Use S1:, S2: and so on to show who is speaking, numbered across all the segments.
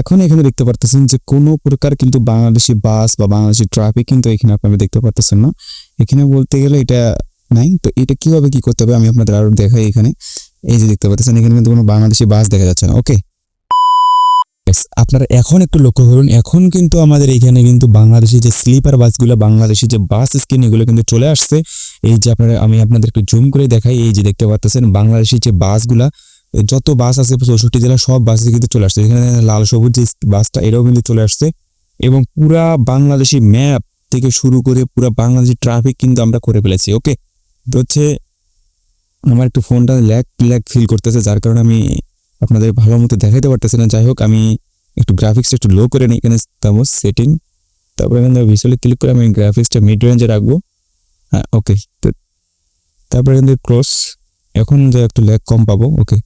S1: এখন এখানে দেখতে পারতেছেন যে কোনো প্রকার কিন্তু বাংলাদেশি বাস বা বাংলাদেশি ট্রাফিক কিন্তু এখানে আপনারা দেখতে পারতেছেন না। এখানে বলতে গেলে এটা নাই। তো এটা কীভাবে কি করতে হবে আমি আপনাদের আরও দেখাই এখানে। এই যে দেখতে পাচ্ছেন এখানে কিন্তু কোনো বাংলাদেশি বাস দেখা যাচ্ছে না। ওকে আপনারা এখন একটু লক্ষ্য করুন। এখন কিন্তু আমাদের এখানে কিন্তু বাংলাদেশি যে স্লিপার বাসগুলো, বাংলাদেশি যে বাস স্ক্রিন এগুলো কিন্তু চলে আসছে। এই যে আপনারা, আমি আপনাদের একটু জুম করে দেখাই। এই যে দেখতে পাচ্ছেন বাংলাদেশি যে বাসগুলা যত বাস আছে চৌষট্টি জেলা সব বাসে কিন্তু চলে আসছে। এখানে লাল সবুজ যে বাসটা, এটাও কিন্তু চলে আসছে। এবং পুরা বাংলাদেশি ম্যাপ থেকে শুরু করে পুরা বাংলাদেশি ট্রাফিক কিন্তু আমরা করে ফেলেছি ওকে তো হচ্ছে আমার একটু ফোনটা ল্যাগ ল্যাগ ফিল করতেছে, যার কারণে আমি আপনাদের ভালো মতো দেখাইতে পারতেছি না। যাই হোক, আমি একটু গ্রাফিক্সটা একটু লো করে নিই, এখানে তামো সেটিং তারপরে এখানে ভিজুয়ালি ক্লিক করে আমি গ্রাফিক্সটা মিড রেঞ্জে রাখব। হ্যাঁ ওকে তারপরে এখান থেকে ক্রস এখন একটু ল্যাগ কম পাবো ওকে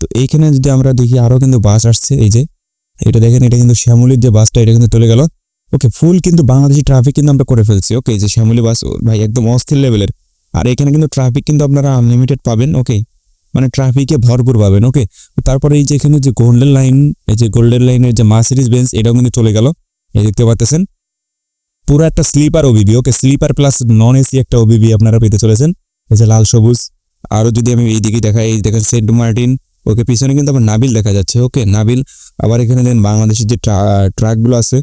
S1: তো এইখানে যদি আমরা দেখি আরও কিন্তু বাস আসছে, এই যে, এটা দেখেন, এটা কিন্তু শ্যামলির যে বাসটা এটা কিন্তু চলে গেল। ওকে ফুল কিন্তু বাংলাদেশি ট্রাফিক কিন্তু আমরা করে ফেলছি ওকে যে শ্যামলি বাস ভাই, একদম অস্থির লেভেলের আর এখানে কিন্তু ট্রাফিক কিন্তু আপনারা আনলিমিটেড পাবেন ওকে মানে ট্রাফিকে ভরপুর পাবেন ওকে তারপরে এই যে এখানে যে গোল্ডেন লাইন এই যে গোল্ডেন লাইনের যে মার্সিডিজ বেঞ্চ এটাও কিন্তু চলে গেল। এই দেখতে পাচ্ছেন, পুরো একটা sleeper OBB okay sleeper plus non AC একটা ওবিবি আপনারা পেতে চলেছেন। এই যে লাল সবুজ। আরও যদি আমি এইদিকে দেখাই, এই দেখেন সেন্ট মার্টিন ওকে পিছনে কিন্তু আবার নাবিল দেখা যাচ্ছে। ওকে, নাবিল, আবার এখানে দেন বাংলাদেশের যে ট্রাকগুলো আছে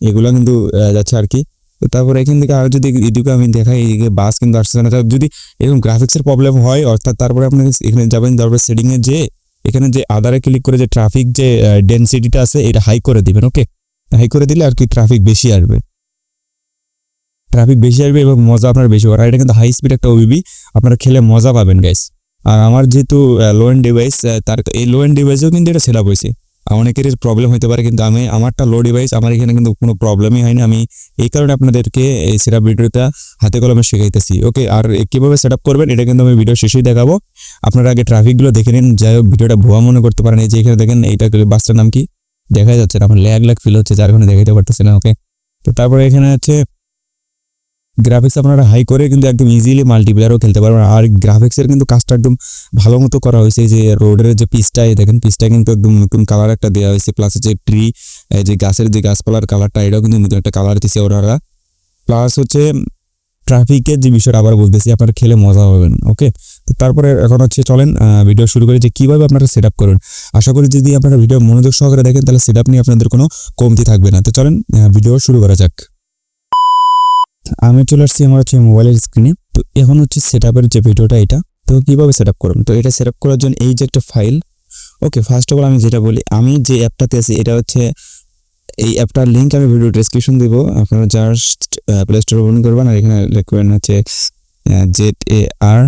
S1: এগুলো কিন্তু যাচ্ছে আর কি। তারপরে এখান থেকে আর যদি এদিকে আমি দেখাই, এদিকে বাস কিন্তু আসছে না। যদি এরকম গ্রাফিক্সের প্রবলেম হয়, অর্থাৎ তারপরে আপনি এখানে যাবেন, তারপরে সেটিংয়ে যে এখানে যে আদারে ক্লিক করে যে ট্রাফিক যে ডেন্সিটিটা আছে, এটা হাই করে দিবেন ওকে হাই করে দিলে আর কি ট্রাফিক বেশি আসবে। ট্রাফিক বেশি আসবে এবং মজা আপনার বেশি হবে। আর এটা কিন্তু হাই স্পিড একটা ওবিবি আপনারা খেলে মজা পাবেন গাইস আর আমার যেহেতু লো এন্ড ডিভাইস তার এই লো এন্ড ডিভাইসেও কিন্তু এটা সেট আপ হয়েছে অনেকের প্রবলেম হতে পারে, কিন্তু আমি, আমারটা লো ডিভাইস আমার এখানে কিন্তু কোনো প্রবলেমই হয়নি। আমি এই কারণে আপনাদেরকে এই সেট আপ ভিডিওটা হাতে কলমে শেখাইতেছি। ওকে আর কীভাবে সেট আপ করবেন, এটা কিন্তু আমি ভিডিও শেষেই দেখাবো। আপনারা আগে ট্রাফিকগুলো দেখে নিন, যাই হোক, ভিডিওটা ভুয়া মনে করতে পারেন। এই যে এখানে দেখেন, এইটা বাসটার নাম কি? দেখা যাচ্ছে না, আমার ল্যাগ ল্যাগ ফিল হচ্ছে, যার কারণে দেখাইতে পারতেছে না ওকে তো তারপরে এখানে হচ্ছে গ্রাফিক্স আপনারা হাই করে কিন্তু একদম ইজিলি মাল্টিপ্লেয়ারও খেলতে পারবেন। আর গ্রাফিক্সের কিন্তু কাজটা একদম ভালো মতো করা হয়েছে। যে রোডের যে পিসটা দেখেন পিসটা কিন্তু একদম নতুন কালার একটা দেওয়া হয়েছে। প্লাস হচ্ছে ট্রি যে গাছের যে গাছপালার কালারটা এটাও কিন্তু নতুন একটা কালার দিচ্ছে ওরা প্লাস হচ্ছে ট্রাফিকের যে বিষয়টা আবার বলতেছি, আপনারা খেলে মজা পাবেন ওকে তো তারপরে এখন হচ্ছে চলেন ভিডিও শুরু করে যে কীভাবে আপনারা সেট আপ করুন আশা করি যদি আপনারা ভিডিও মনোযোগ সহকারে দেখেন, তাহলে সেট আপ নিয়ে আপনাদের কোনো কমতি থাকবে না। তো চলেন ভিডিও শুরু করা যাক। আমি চলে আসছি আমার হচ্ছে মোবাইলের স্ক্রিনে তো এখন হচ্ছে সেট আপের যে ভিডিওটা এটা, তো কীভাবে সেট আপ করুন তো এটা সেট আপ করার জন্য এই যে একটা file okay first of all আমি যেটা বলি, আমি যে অ্যাপটাতে আছি, এটা হচ্ছে এই অ্যাপটার লিঙ্ক আমি ভিডিও ডেসক্রিপশন দিব। আপনারা জাস্ট প্লে স্টোর ওপেন করবেন আর এখানে লিখবেন হচ্ছে জেড এ আর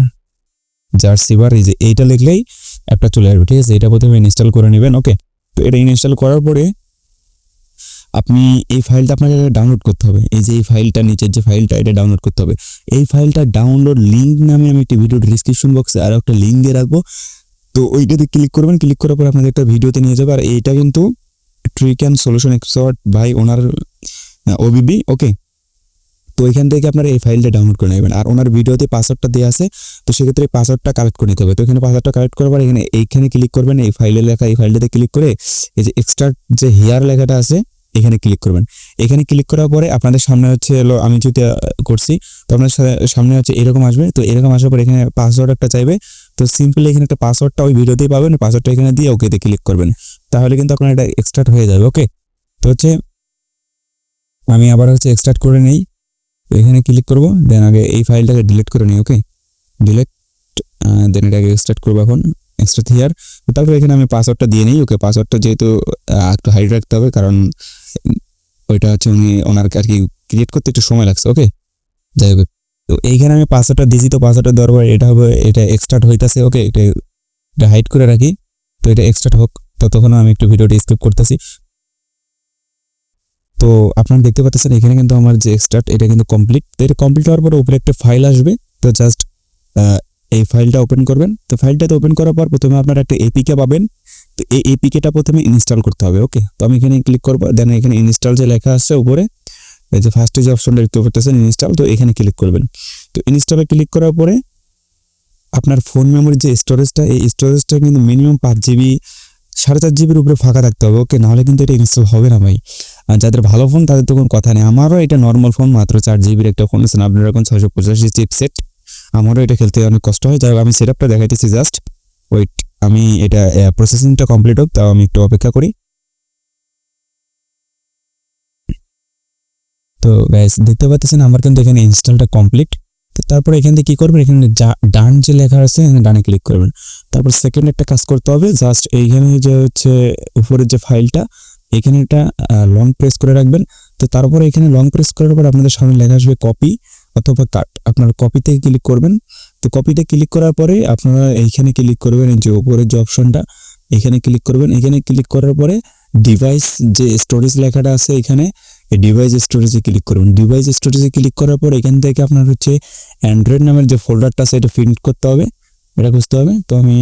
S1: জার্সিবার এই যে এইটা লিখলেই অ্যাপটা চলে আসবে, ঠিক আছে? এটা প্রথমে ইনস্টল করে নেবেন ওকে তো এটা ইনস্টল করার পরে আপনি এই ফাইলটা আপনাকে ডাউনলোড করতে হবে। এই যে এই ফাইলটা নিচের যে ফাইলটা এটা ডাউনলোড করতে হবে। এই ফাইলটা ডাউনলোড লিঙ্ক নামে আমি একটি ভিডিও ডিসক্রিপশন বক্সে আরও একটা লিঙ্ক দিয়ে রাখব। তো ওইটাতে ক্লিক করবেন ক্লিক করার পর আপনাদের একটা ভিডিওতে নিয়ে যাবে। আর এইটা কিন্তু ট্রিক অ্যান্ড সলিউশন এক্সপার্ট ভাই ওনার ওবিবি ওকে তো এখান থেকে আপনারা এই ফাইলটা ডাউনলোড করে নেবেন। আর ওনার ভিডিওতে পাসওয়ার্ডটা দেওয়া আছে, তো সেক্ষেত্রে পাসওয়ার্ডটা কালেক্ট করে নিতে হবে। তো এখানে পাসওয়ার্ডটা কালেক্ট করার পর এখানে এইখানে ক্লিক করবেন, এই ফাইলে লেখা, এই ফাইলটাতে ক্লিক করে, এই যে এক্সট্রা যে হেয়ার লেখাটা আছে এখানে ক্লিক করবেন। এখানে ক্লিক করার পরে আপনাদের সামনে হচ্ছে হলো, আমি যদি করছি, তো আপনার সা- সামনে হচ্ছে এরকম আসবে, তো এরকম আসার পর এখানে পাসওয়ার্ড একটা চাইবে। তো সিম্পলি এখানে একটা পাসওয়ার্ডটা ওই ভিডিওতেই পাবেন পাসওয়ার্ডটা এখানে দিয়ে ওকেতে ক্লিক করবেন। তাহলে কিন্তু আপনার এটা এক্সট্রাক্ট হয়ে যাবে ওকে তো হচ্ছে, আমি আবার হচ্ছে এক্সট্রাক্ট করে নেই। তো এখানে ক্লিক করব দেন আগে এই ফাইলটাকে ডিলিট করে নিই ওকে ডিলিট দেন এটাকে এক্সট্রাক্ট করব এখন। এক্সট্রা হিয়ার তো তারপরে এখানে আমি পাসওয়ার্ডটা দিয়ে নিই, ওকে পাসওয়ার্ডটা যেহেতু একটু হাইড রাখতে হবে, কারণ ওইটা হচ্ছে উনি ওনার আর কি ক্রিয়েট করতে একটু সময় লাগছে ওকে যাই হোক। তো এইখানে আমি পাসওয়ার্ডটা দিয়েছি, তো পাসওয়ার্ডটা দেওয়ার পর এটা হবে, এটা এক্সট্রাক্ট হইতাছে ওকে এটা এটা হাইড করে রাখি। তো এটা এক্সট্রাক্ট হোক ততক্ষণ আমি একটু ভিডিওটি স্কিপ করতেছি। তো আপনারা দেখতে পাচ্ছেন, এখানে কিন্তু আমার যে এক্সট্রাক্ট এটা কিন্তু কমপ্লিট তো এটা কমপ্লিট হওয়ার পরে উপরে একটা ফাইল আসবে, তো জাস্ট এই ফাইলটা ওপেন করবেন। তো ফাইলটাতে ওপেন করার পর প্রথমে আপনারা একটা এপিকে পাবেন। তো এই এপিকেটা প্রথমে ইনস্টল করতে হবে ওকে তো আমি এখানে ক্লিক করব দেন এখানে ইনস্টল যে লেখা আসছে উপরে, এই যে ফার্স্টে যে অপশনটা দেখতে পাচ্ছেন ইনস্টল তো এখানে ক্লিক করবেন। তো ইনস্টলে ক্লিক করার পরে আপনার ফোন মেমোরির যে স্টোরেজটা এই স্টোরেজটা কিন্তু মিনিমাম পাঁচ জিবি সাড়ে চার জিবির উপরে ফাঁকা থাকতে হবে ওকে নাহলে কিন্তু এটা ইনস্টল হবে না ভাই। আর যাদের ভালো ফোন তাদের তো কোনো কথা নেই। আমারও এটা নর্মাল ফোন মাত্র চার জিবির একটা ফোন আছে, আপনার এখন ছয়শো পঁচাশি চিপসেট আমারও এটা খেলতে অনেক কষ্ট হয়। যাই হোক, আমি সেট আপটা দেখাইতেছি জাস্ট ওয়েট আমি এটা প্রসেসিংটা কমপ্লিট হোক, তাও আমি একটু অপেক্ষা করি। তো গ্যাস দেখতে পাচ্ছেন আমার কিন্তু এখানে ইনস্টলটা কমপ্লিট তারপর এখান থেকে কী করবেন? এখানে ডান যে লেখা আছে, এখানে ডানে ক্লিক করবেন। তারপর সেকেন্ড একটা কাজ করতে হবে জাস্ট এইখানে যে হচ্ছে উপরের যে ফাইলটা এখানে একটা লং প্রেস করে রাখবেন। তো তারপর এখানে লং প্রেস করার পর আপনাদের সামনে লেখা আসবে কপি অথবা কাট, আপনারা কপিতে ক্লিক করবেন। তো কপিতে ক্লিক করার পরে আপনারা এইখানে ক্লিক করবেন এই যে উপরের যে অপশনটা এখানে ক্লিক করবেন। এখানে ক্লিক করার পরে ডিভাইস যে স্টোরেজ লেখাটা আছে এখানে, এই ডিভাইস স্টোরেজে ক্লিক করবেন। ডিভাইস স্টোরেজে ক্লিক করার পর এখান থেকে আপনার হচ্ছে অ্যান্ড্রয়েড নামের যে ফোল্ডারটা আছে এটা প্রিন্ট করতে হবে। এটা খুঁজতে হবে। তো আমি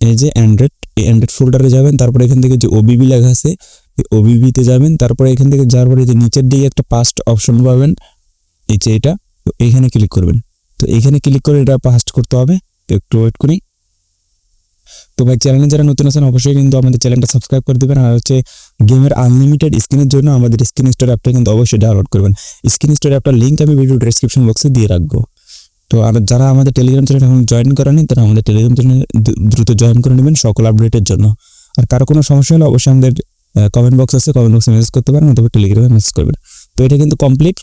S1: এই যে অ্যান্ড্রয়েড এই অ্যান্ড্রয়েড ফোল্ডারে যাবেন। তারপরে এখান থেকে যে ওবিবি লেখা আছে ওবিবিতে যাবেন, তারপরে এখান থেকে যাওয়ার পরে যে নিচের দিকে একটা পাস্ট অপশন পাবেন, এই যে এটা, তো এইখানে ক্লিক করবেন। তো এইখানে ক্লিক করে এটা পাস্ট করতে হবে একটু ওয়েট করি। তো ভাই চ্যানেলে যারা নতুন আছেন, অবশ্যই কিন্তু আমাদের চ্যানেলটা সাবস্ক্রাইব করে দেবেন, আর হচ্ছে গেমের আনলিমিটেড স্ক্রিনের জন্য আমাদের স্ক্রিন স্টোর অ্যাপটা কিন্তু অবশ্যই ডাউনলোড করবেন। স্ক্রিন স্টোর অ্যাপটার লিঙ্ক আমি ভিডিও ডেসক্রিপশন বক্সে দিয়ে রাখব। তো আর যারা আমাদের টেলিগ্রাম চ্যানেল এখন জয়েন করেনি তারা আমাদের টেলিগ্রাম চ্যানেলে দ্রুত জয়েন করে নেবেন সকল আপডেটের জন্য। আর কারও কোনো সমস্যা হলে অবশ্যই আমাদের কমেন্ট বক্স আছে কমেন্ট বক্সে মেসেজ করতে পারেন, অথবা টেলিগ্রামে মেসেজ করবেন। তো এটা কিন্তু কমপ্লিট